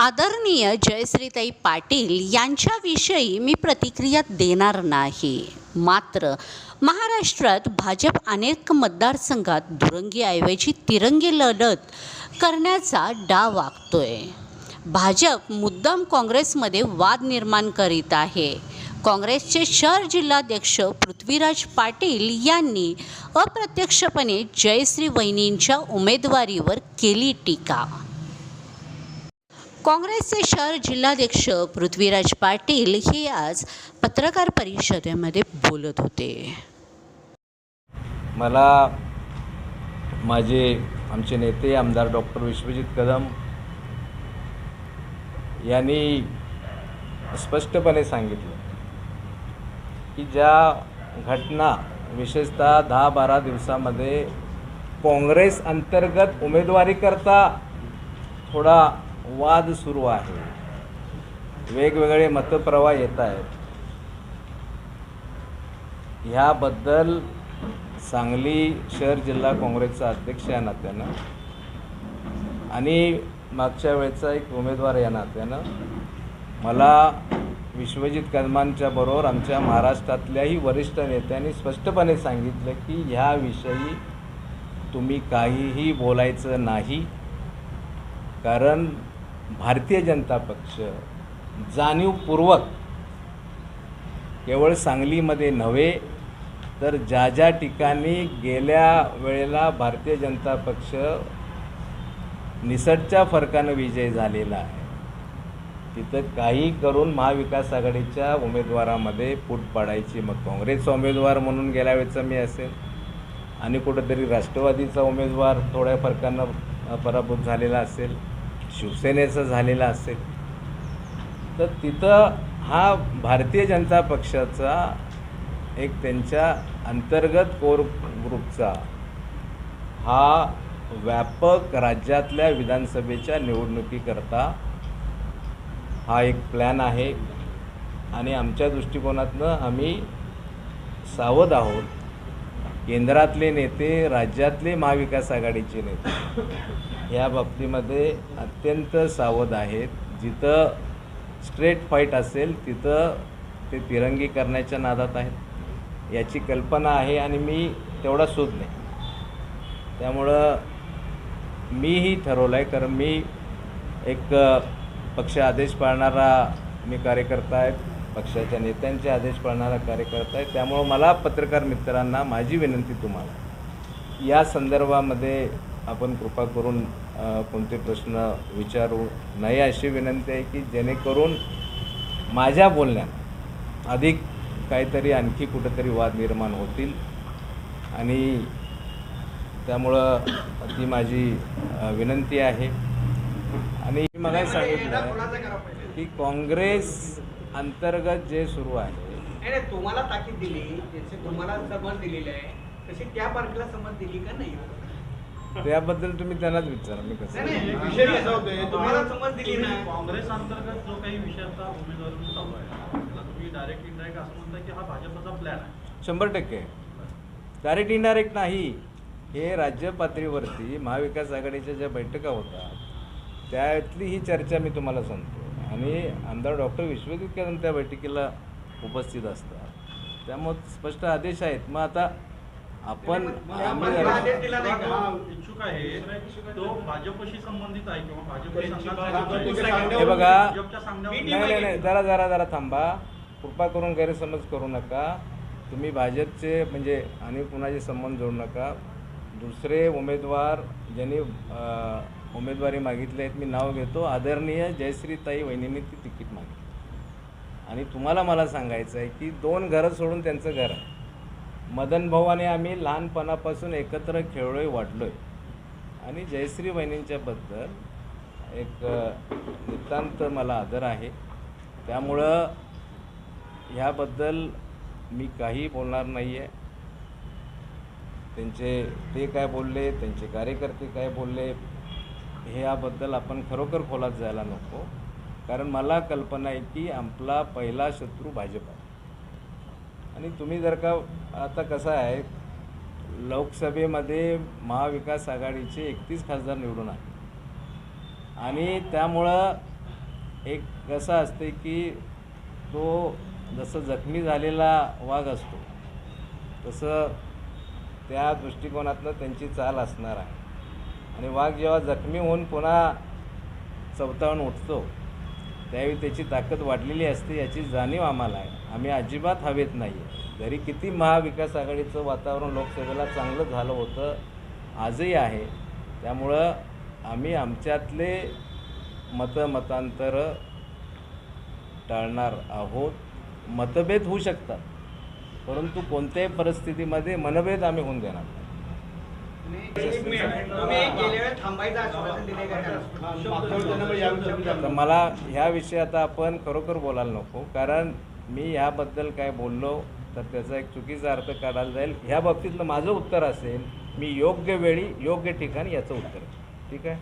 आदरणीय जयश्रीताई पाटील यांच्याविषयी मी प्रतिक्रिया देणार नाही. मात्र महाराष्ट्रात भाजप अनेक मतदारसंघात दुरंगीऐवजी तिरंगी लढत करण्याचा डाव वागतोय. भाजप मुद्दाम काँग्रेसमध्ये वाद निर्माण करीत आहे. काँग्रेसचे शहर जिल्हाध्यक्ष पृथ्वीराज पाटील यांनी अप्रत्यक्षपणे जयश्री वहिनींच्या उमेदवारीवर केली टीका. काँग्रेसचे शहर जिल्हाध्यक्ष पृथ्वीराज पाटील हे आज पत्रकार परिषदेमध्ये बोलत होते. मला माझे आमचे नेते आमदार डॉक्टर विश्वजित कदम यांनी स्पष्टपणे सांगितलं की ज्या घटना विशेषतः दहा बारा दिवसामध्ये काँग्रेस अंतर्गत उमेदवारीकरता थोडा वाद सुरू आहे. वेगवेगळे मतप्रवाह येत आहेत. ह्याबद्दल सांगली शहर जिल्हा काँग्रेसचा अध्यक्ष या नात्यानं आणि मागच्या वेळेचा एक उमेदवार या नात्यानं मला विश्वजित कदमांच्या बरोबर आमच्या महाराष्ट्रातल्याही वरिष्ठ नेत्यांनी स्पष्टपणे सांगितलं की ह्याविषयी तुम्ही काहीही बोलायचं नाही. कारण भारतीय जनता पक्ष जाणीवपूर्वक केवळ सांगलीमध्ये नव्हे तर ज्या ज्या ठिकाणी गेल्या वेळेला भारतीय जनता पक्ष निसटच्या फरकानं विजय झालेला आहे तिथं काही करून महाविकास आघाडीच्या उमेदवारामध्ये फूट पाडायची. मग काँग्रेसचा उमेदवार म्हणून गेल्या वेळेचा मी असेल आणि कुठंतरी राष्ट्रवादीचा उमेदवार थोड्या फरकानं पराभूत झालेला असेल शिवसेनेचं झालेलं असेल. तर तिथं हा भारतीय जनता पक्षाचा एक त्यांच्या अंतर्गत कोर ग्रुपचा हा व्यापक राज्यातल्या विधानसभेच्या निवडणुकीकरता हा एक प्लॅन आहे. आणि आमच्या दृष्टिकोनातनं आम्ही सावध आहोत. केंद्रातले नेते राज्यातले महाविकास आघाडीचे नेते. या बाबतीमध्ये अत्यंत सावध आहेत. जिथं स्ट्रेट फाईट असेल तिथं ते तिरंगी करण्याच्या नादात आहेत. याची कल्पना आहे आणि मी तेवढा शोध नाही. त्यामुळं मीही ठरवलं आहे कारण मी एक पक्ष आदेश पाळणारा मी कार्यकर्ता आहे. पक्षाच्या नेत्यांचे आदेश पाळणारा कार्यकर्ता आहे. त्यामुळं मला पत्रकार मित्रांना माझी विनंती तुम्हाला या संदर्भामध्ये आपण कृपा करून कोणते प्रश्न विचारू नाही अशी विनंती आहे की जेणेकरून माझ्या बोलण्यात अधिक काहीतरी आणखी कुठंतरी वाद निर्माण होतील आणि त्यामुळं ती माझी विनंती आहे. आणि मी सांगितलं की काँग्रेस अंतर्गत जे सुरू आहे. नाही नाही, तुम्हाला ताकीद दिली त्याचे तुम्हाला समज दिलेली आहे तशी त्या पार्टीला समज दिली का नाही? त्याबद्दल तुम्ही त्यांनाच विचारा मी कसं नाही, नाही, विषय कसा होतोय तुम्हाला समज दिली ना. काँग्रेस अंतर्गत जो काही विषयाचा उमेदवारी चालू आहे त्याला तुम्ही डायरेक्ट इनडायरेक्ट असं म्हणता की हा भाजपचा प्लॅन आहे. शंभर टक्के. डायरेक्ट इनडायरेक्ट नाही. हे राज्य पातळीवरती महाविकास आघाडीच्या ज्या बैठका होतात त्यातली ही चर्चा मी तुम्हाला सांगतो. आणि आमदार डॉक्टर विश्वजित कदम त्या बैठकीला उपस्थित असतात. त्यामुळे स्पष्ट आदेश आहेत. मग आता आपण. सांगण्यावर- हे बघा. नाही. नाही नाही जरा जरा जरा थांबा. कृपा करून गैरसमज करू नका. तुम्ही भाजपचे म्हणजे आणि कुणाचे संबंध जोडू नका. दुसरे उमेदवार ज्यांनी उमेदवारी मागितली आहेत मी नाव घेतो. आदरणीय जयश्रीताई वहिनींनी ती तिकीट मागितली. आणि तुम्हाला मला सांगायचं आहे की दोन घरं सोडून त्यांचं घर आहे. मदन भाऊ आणि आम्ही लहानपणापासून एकत्र खेळलोय वाटलोय. आणि जयश्री वहिनींच्याबद्दल एक नितांत मला आदर आहे. त्यामुळं ह्याबद्दल मी काही बोलणार नाही आहे त्यांचे ते काय बोलले त्यांचे कार्यकर्ते काय बोलले ह्याबद्दल आपण खरोखर खोलात जायला नको. कारण मला कल्पना आहे की आपला पहिला शत्रू भाजप आहे. आणि तुम्ही जर का आता कसं आहे लोकसभेमध्ये महाविकास आघाडीचे एकतीस खासदार निवडून आले. आणि त्यामुळं एक कसं असते की तो जसं जखमी झालेला वाघ असतो तसं त्या दृष्टिकोनातनं त्यांची चाल असणार आहे. आणि वाघ जेव्हा जखमी होऊन पुन्हा चवतावून उठतो त्यावेळी त्याची ताकद वाढलेली असते याची जाणीव आम्हाला आहे. आम्ही अजिबात हवेत नाही आहे जरी किती महाविकास आघाडीचं वातावरण लोकसभेला चांगलं झालं होतं आजही आहे. त्यामुळं आम्ही आमच्यातले मतमतांतर टाळणार आहोत. मतभेद होऊ शकतात परंतु कोणत्याही परिस्थितीमध्ये मनभेद आम्ही होऊन देणार मला ह्या विषयी आता आपण खरोखर बोलायला नको कारण मी ह्याबद्दल काय बोललो तर त्याचा एक चुकीचा अर्थ काढायला जाईल. ह्या बाबतीतलं माझं उत्तर असेल मी योग्य वेळी योग्य ठिकाणी याचं उत्तर ठीक आहे?